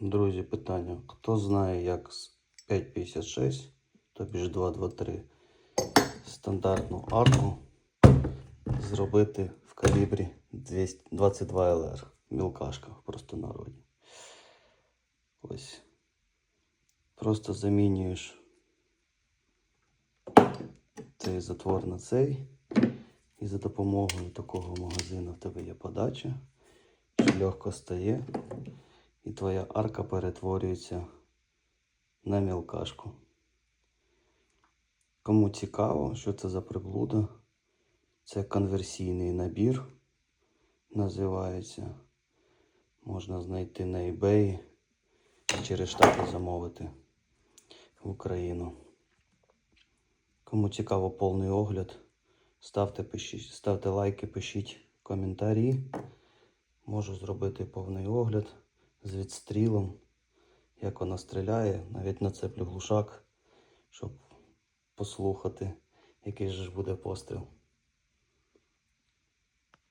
Друзі, питання. Хто знає, як з 5.56, тобі ж 2.23, стандартну арку зробити в калібрі 22 ЛР. Мілкашка в простонароді. Ось. Просто замінюєш цей затвор на цей. І за допомогою такого магазину в тебе є подача, що легко стає, і твоя арка перетворюється на мілкашку. Кому цікаво, що це за приблуда, це конверсійний набір, називається. Можна знайти на eBay і через штати замовити в Україну. Кому цікаво повний огляд, ставте, пишіть, ставте лайки, пишіть коментарі. Можу зробити повний огляд з відстрілом, як вона стріляє. Навіть нацеплю глушак, щоб послухати, який же ж буде постріл.